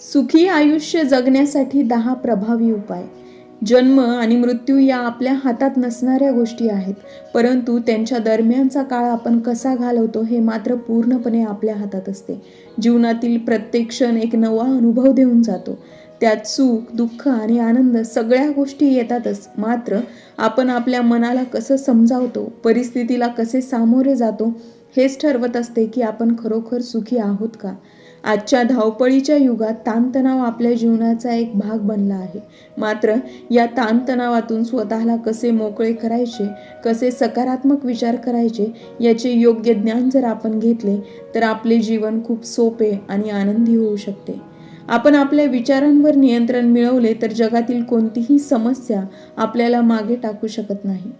सुखी आयुष्य जगण्यासाठी दहा प्रभावी उपाय. जन्म आणि मृत्यू या आपल्या हातात नसणाऱ्या गोष्टी आहेत परंतु त्यांच्या दरम्यानचा काळ आपण कसा घालवतो हे मात्र पूर्णपणे आपल्या हातात असते. जीवनातील प्रत्येक क्षण एक नवा अनुभव देऊन जातो. त्यात सुख दुःख आणि आनंद सगळ्या गोष्टी येतातच मात्र आपण आपल्या मनाला कसं समजावतो परिस्थितीला कसे सामोरे जातो हेच ठरवत असते की आपण खरोखर सुखी आहोत का? आजच्या धावपळीच्या युगात ताणतणाव आपल्या जीवनाचा एक भाग बनला आहे. मात्र या ताणतणावातून स्वतःला कसे मोकळे करायचे कसे सकारात्मक विचार करायचे याचे योग्य ज्ञान जर आपण घेतले तर आपले जीवन खूप सोपे आणि आनंदी होऊ शकते. आपण आपल्या विचारांवर नियंत्रण मिळवले तर जगातील कोणतीही समस्या आपल्याला मागे टाकू शकत नाही.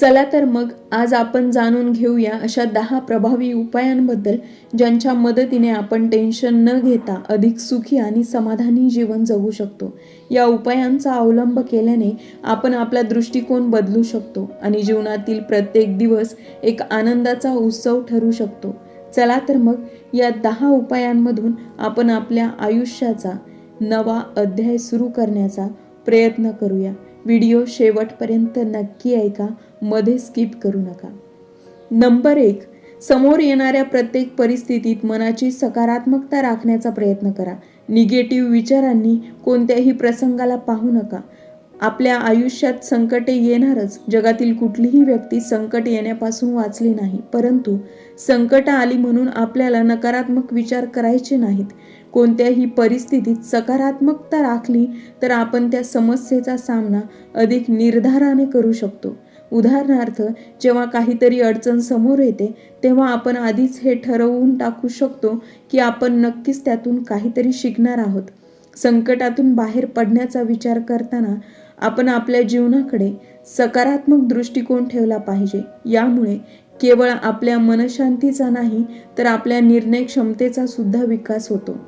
चला तर मग आज आपण जाणून घेऊया अशा दहा प्रभावी उपायांबद्दल ज्यांच्या मदतीने आपण टेन्शन न घेता अधिक सुखी आणि समाधानी जीवन जगू शकतो. या उपायांचा अवलंब केल्याने आपण आपला दृष्टिकोन बदलू शकतो आणि जीवनातील प्रत्येक दिवस एक आनंदाचा उत्सव ठरू शकतो. चला तर मग या दहा उपायांमधून आपण आपल्या आयुष्याचा नवा अध्याय सुरू करण्याचा प्रयत्न करूया. व्हिडिओ शेवटपर्यंत नक्की ऐका मध्ये स्किप करू नका. नंबर एक समोर येणाऱ्या प्रत्येक परिस्थितीत मनाची सकारात्मकता राखण्याचा प्रयत्न करा. निगेटिव्ह विचारांनी कोणत्याही प्रसंगाला पाहू नका. आपल्या आयुष्यात संकटे येणारच. जगातील कुठलीही व्यक्ती संकट येण्यापासून वाचली नाही परंतु संकट आली म्हणून आपल्याला नकारात्मक विचार करायचे नाहीत. कोणत्याही परिस्थितीत सकारात्मकता राखली तर आपण त्या समस्येचा सामना अधिक निर्धाराने करू शकतो. उदाहरणार्थ जेव्हा काहीतरी अडचण समोर येते तेव्हा आपण आधीच हे ठरवून टाकू शकतो की आपण नक्कीच त्यातून काहीतरी शिकणार आहोत. संकटातून बाहेर पडण्याचा विचार करताना आपण आपल्या जीवनाकडे सकारात्मक दृष्टिकोन ठेवला पाहिजे. यामुळे केवळ आपल्या मनशांतीचा नाही तर आपल्या निर्णय क्षमतेचा सुद्धा विकास होतो.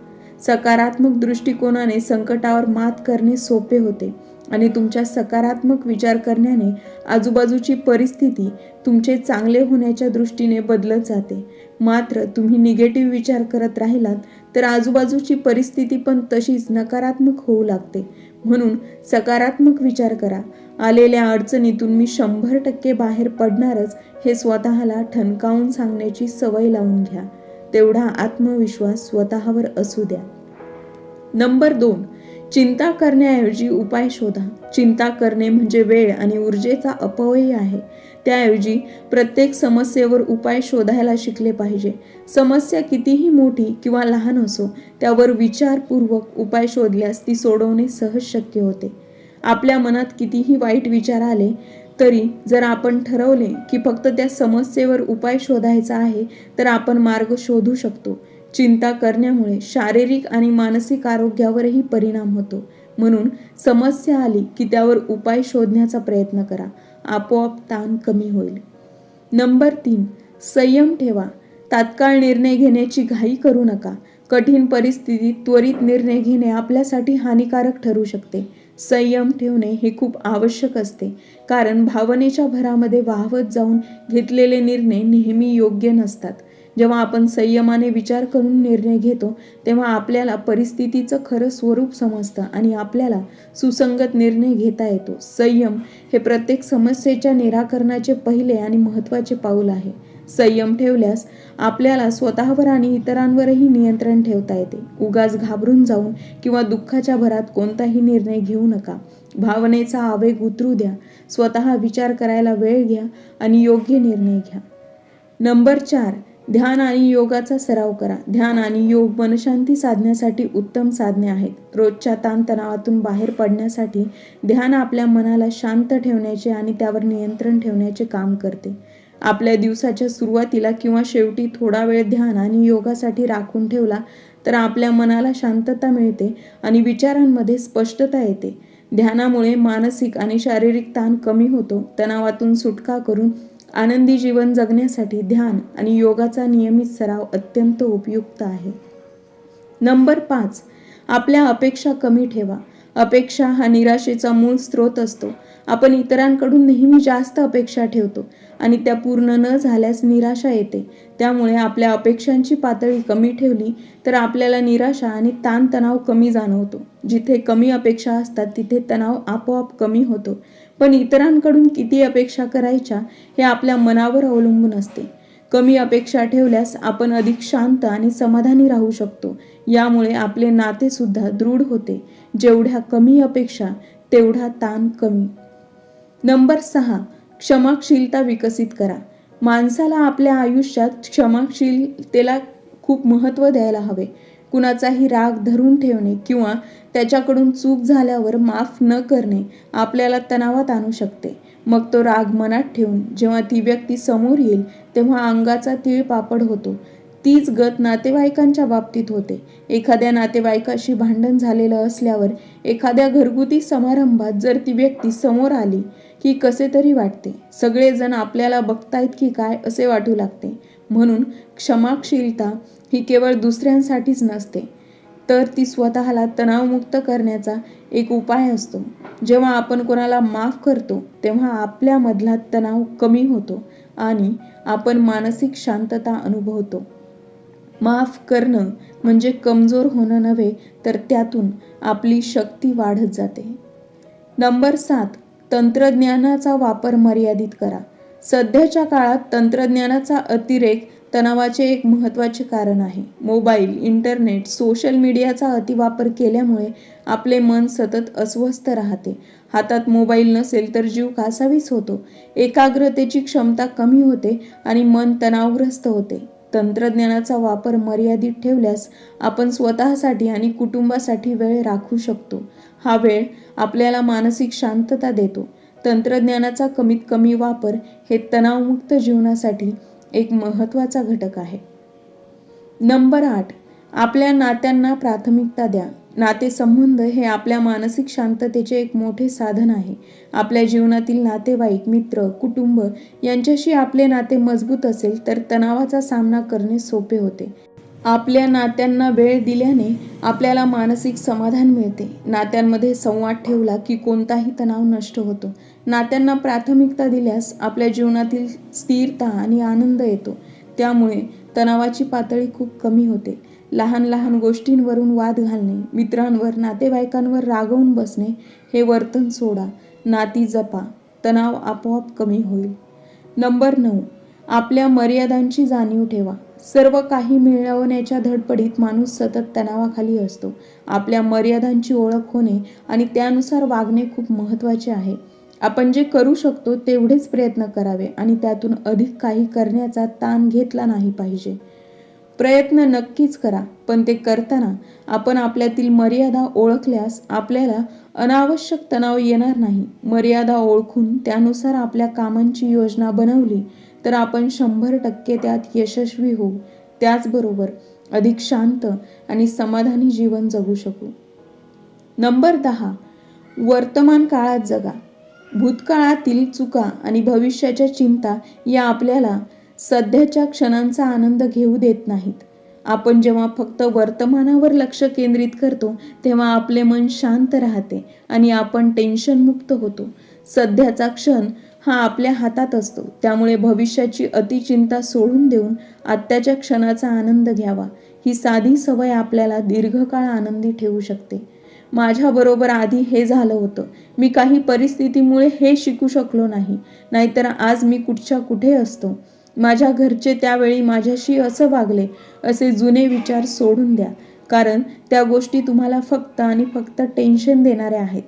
सकारात्मक दृष्टिकोनाने संकटावर मात करणे सोपे होते. आणि तुमच्या सकारात्मक विचार करण्याने आजूबाजूची परिस्थिती तुमचे चांगले होण्याच्या दृष्टीने बदलत जाते. मात्र तुम्ही निगेटिव्ह विचार करत राहिलात तर आजूबाजूची परिस्थिती पण तशीच नकारात्मक होऊ लागते. म्हणून सकारात्मक विचार करा. आलेल्या अडचणीतून मी शंभर टक्के बाहेर पडणारच हे स्वतःला ठणकावून सांगण्याची सवय लावून घ्या. तेवढा आत्मविश्वास स्वतःवर असू द्या. नंबर दोन चिंता करण्याऐवजी उपाय शोधा. चिंता करणे म्हणजे वेळ आणि ऊर्जेचा अपव्यय आहे. त्याऐवजी प्रत्येक समस्येवर उपाय शोधायला शिकले पाहिजे. समस्या कितीही मोठी किंवा लहान असो त्यावर विचारपूर्वक उपाय शोधल्यास ती सोडवणे सहज शक्य होते. आपल्या मनात कितीही वाईट विचार आले तरी जर आपण ठरवले की फक्त त्या समस्येवर उपाय शोधायचा आहे तर आपण मार्ग शोधू शकतो. चिंता करण्यामुळे शारीरिक आणि मानसिक आरोग्यावरही परिणाम होतो. म्हणून समस्या आली की त्यावर उपाय शोधण्याचा प्रयत्न करा. आपोआप ताण कमी होईल. नंबर तीन संयम ठेवा. तात्काळ निर्णय घेण्याची घाई करू नका. कठीण परिस्थितीत त्वरित निर्णय घेणे आपल्यासाठी हानिकारक ठरू शकते. संयम ठेवणे हे खूप आवश्यक असते. कारण भावनेच्या भरामध्ये वाहवत जाऊन घेतलेले निर्णय नेहमी योग्य नसतात. जेव्हा आपण संयमाने विचार करून निर्णय घेतो तेव्हा आपल्याला परिस्थितीचं खरं स्वरूप समजतं आणि आपल्याला सुसंगत निर्णय घेता येतो. संयम हे प्रत्येक समस्येच्या निराकरणाचे पहिले आणि महत्त्वाचे पाऊल आहे. संयम ठेवल्यास आपल्याला स्वतःवर आणि इतरांवरही नियंत्रण ठेवता येते. उगाच घाबरून जाऊन किंवा दुःखाच्या भरात कोणताही निर्णय घेऊ नका. भावनेचा आवेग उतरू द्या. स्वतः विचार करायला वेळ घ्या आणि योग्य निर्णय घ्या. नंबर चार ध्यान आणि योगाचा सराव करा. ध्यान आणि योग मनशांती साधण्यासाठी उत्तम साधने आहेत. रोजच्या ताणतणावातून बाहेर पडण्यासाठी ध्यान आपल्या मनाला शांत ठेवण्याचे आणि त्यावर नियंत्रण ठेवण्याचे काम करते. आपल्या दिवसाच्या सुरुवातीला किंवा शेवटी थोडा वेळ ध्यान आणि योगासाठी राखून ठेवला तर आपल्या मनाला शांतता मिळते आणि विचारांमध्ये स्पष्टता येते. ध्यानामुळे मानसिक आणि शारीरिक ताण कमी होतो. तणावातून सुटका करून आनंदी जीवन जगण्यासाठी ध्यान आणि योगाचा नियमित सराव अत्यंत उपयुक्त आहे. नंबर पाच. आपल्या अपेक्षा कमी ठेवा. अपेक्षा हा निराशेचा मूळ स्रोत असतो. आपण इतरांकडून नेहमी जास्त अपेक्षा ठेवतो आणि त्या पूर्ण न झाल्यास निराशा येते. त्यामुळे आपल्या अपेक्षांची पातळी कमी ठेवली तर आपल्याला निराशा आणि ताणतणाव कमी जाणवतो. जिथे कमी अपेक्षा असतात तिथे तणाव आपोआप कमी होतो. पण इतरांकडून किती अपेक्षा करायच्या हे आपल्या मनावर अवलंबून असते. कमी अपेक्षा ठेवल्यास आपण अधिक शांत आणि समाधानी राहू शकतो. यामुळे आपले नाते सुद्धा दृढ होते. जेवढ्या कमी अपेक्षा तेवढा ताण कमी. नंबर सहा क्षमाशीलता विकसित करा. माणसाला आपल्या आयुष्यात क्षमाशीलतेला खूप महत्त्व द्यायला हवे. कुणाचाही राग धरून ठेवणे किंवा त्याच्याकडून चूक झाल्यावर माफ न करणे आपल्याला तणावात आणू शकते. मग तो राग मनात ठेवून जेव्हा ती व्यक्ती समोर येईल तेव्हा अंगाचा तीळ पापड होतो. तीच गत नातेवाईकांच्या बाबतीत होते. एखाद्या नातेवाईकाशी भांडण झालेलं असल्यावर एखाद्या घरगुती समारंभात जर ती व्यक्ती समोर आली की कसे तरी वाटते. सगळेजण आपल्याला बघतायत की काय असे वाटू लागते. म्हणून क्षमाशीलता ही केवळ दुसऱ्यांसाठीच नसते. तर ती स्वतःला तणावमुक्त करण्याचा एक उपाय असतो. जेव्हा आपण कोणाला माफ करतो तेव्हा आपल्यामधला तणाव कमी होतो आणि आपण मानसिक शांतता अनुभवतो. माफ करणं म्हणजे कमजोर होणं नव्हे तर त्यातून आपली शक्ती वाढत जाते. नंबर सात तंत्रज्ञानाचा वापर मर्यादित करा. सध्याच्या काळात तंत्रज्ञानाचा अतिरेक तणावाचे एक महत्त्वाचे कारण आहे. मोबाईल इंटरनेट सोशल मीडियाचा अतिवापर केल्यामुळे आपले मन सतत अस्वस्थ राहते. हातात मोबाईल नसेल तर जीव कासावीस होतो. एकाग्रतेची क्षमता कमी होते आणि मन तणावग्रस्त होते. तंत्रज्ञानाचा वापर मर्यादित ठेवल्यास आपण स्वतःसाठी आणि कुटुंबासाठी वेळ राखू शकतो. हा वेळ आपल्याला मानसिक शांतता देतो. तंत्रज्ञानाचा कमीत कमी वापर हे तणावमुक्त जीवनासाठी एक महत्त्वाचा घटक आहे. नंबर आठ आपल्या नात्यांना प्राथमिकता द्या. नातेसंबंध हे आपल्या मानसिक शांततेचे एक मोठे साधन आहे. आपल्या जीवनातील नातेवाईक मित्र कुटुंब यांच्याशी आपले नाते मजबूत असेल तर तणावाचा सामना करणे सोपे होते. आपल्या नात्यांना वेळ दिल्याने आपल्याला मानसिक समाधान मिळते. नात्यांमध्ये संवाद ठेवला की कोणताही तणाव नष्ट होतो. नात्यांना प्राथमिकता दिल्यास आपल्या जीवनातील स्थिरता आणि आनंद येतो. त्यामुळे तणावाची पातळी खूप कमी होते. लहान लहान गोष्टींवरून वाद घालणे मित्रांवर नातेवाईकांवर रागवून बसणे हे वर्तन सोडा. नाती जपा. तणाव आपोआप कमी होईल. नंबर नऊ. आपल्या मर्यादांची जाणीव ठेवा. सर्व काही मिळवण्याच्या धडपडीत माणूस सतत तणावाखाली असतो. आपल्या मर्यादांची ओळख होणे आणि त्यानुसार वागणे खूप महत्त्वाचे आहे. आपण जे करू शकतो तेवढेच प्रयत्न करावे आणि त्यातून अधिक काही करण्याचा ताण घेतला नाही पाहिजे. प्रयत्न नक्कीच करा पण ते करताना आपण आपल्यातील मर्यादा ओळखल्यास आपल्याला अनावश्यक तणाव येणार नाही. मर्यादा ओळखून त्यानुसार आपल्या कामांची योजना बनवली तर आपण शंभर टक्के त्यात यशस्वी होऊ. त्याचबरोबर अधिक शांत आणि समाधानी जीवन जगू शकू. नंबर दहा. वर्तमान काळात जगा. भूतकाळातील चुका आणि भविष्याच्या चिंता या आपल्याला सध्याच्या क्षणांचा आनंद घेऊ देत नाहीत. आपण जेव्हा फक्त वर्तमानावर लक्ष केंद्रित करतो तेव्हा आपले मन शांत राहते आणि आपण टेन्शनमुक्त होतो. सध्याचा क्षण हा आपल्या हातात असतो. त्यामुळे भविष्याची अतिचिंता सोडून देऊन आत्ताच्या क्षणाचा आनंद घ्यावा. ही साधी सवय आपल्याला दीर्घकाळ आनंदी ठेवू शकते. माझ्याबरोबर आधी हे झालं होतं. मी काही परिस्थितीमुळे हे शिकू शकलो नाही. नाहीतर आज मी कुठच्या कुठे असतो? माझ्या घरचे त्यावेळी माझ्याशी असं वागले असे जुने विचार सोडून द्या. कारण त्या गोष्टी तुम्हाला फक्त आणि फक्त टेन्शन देणाऱ्या आहेत.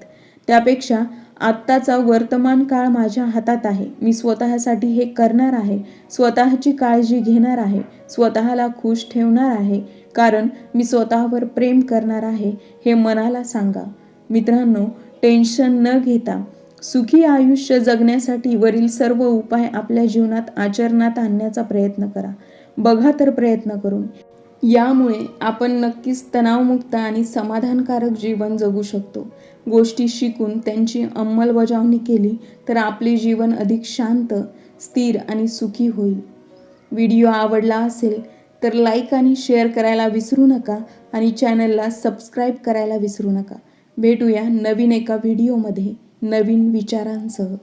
त्यापेक्षा आत्ताचा वर्तमान काळ माझ्या हातात आहे. मी स्वतःसाठी हे करणार आहे. स्वतःची काळजी घेणार आहे. स्वतःला खुश ठेवणार आहे. कारण मी स्वतःवर प्रेम करणार आहे हे मनाला सांगा. मित्रांनो टेन्शन न घेता सुखी आयुष्य जगण्यासाठी वरील सर्व उपाय आपल्या जीवनात आचरणात आणण्याचा प्रयत्न करा. बघा तर प्रयत्न करून. यामुळे आपण नक्कीच तणावमुक्त आणि समाधानकारक जीवन जगू शकतो. गोष्टी शिकून त्यांची अंमलबजावणी केली तर आपले जीवन अधिक शांत स्थिर आणि सुखी होईल. व्हिडिओ आवडला असेल तर लाईक आणि शेअर करायला विसरू नका आणि चॅनलला सबस्क्राईब करायला विसरू नका. भेटूया नवीन एका व्हिडिओमध्ये नवीन विचारांसह.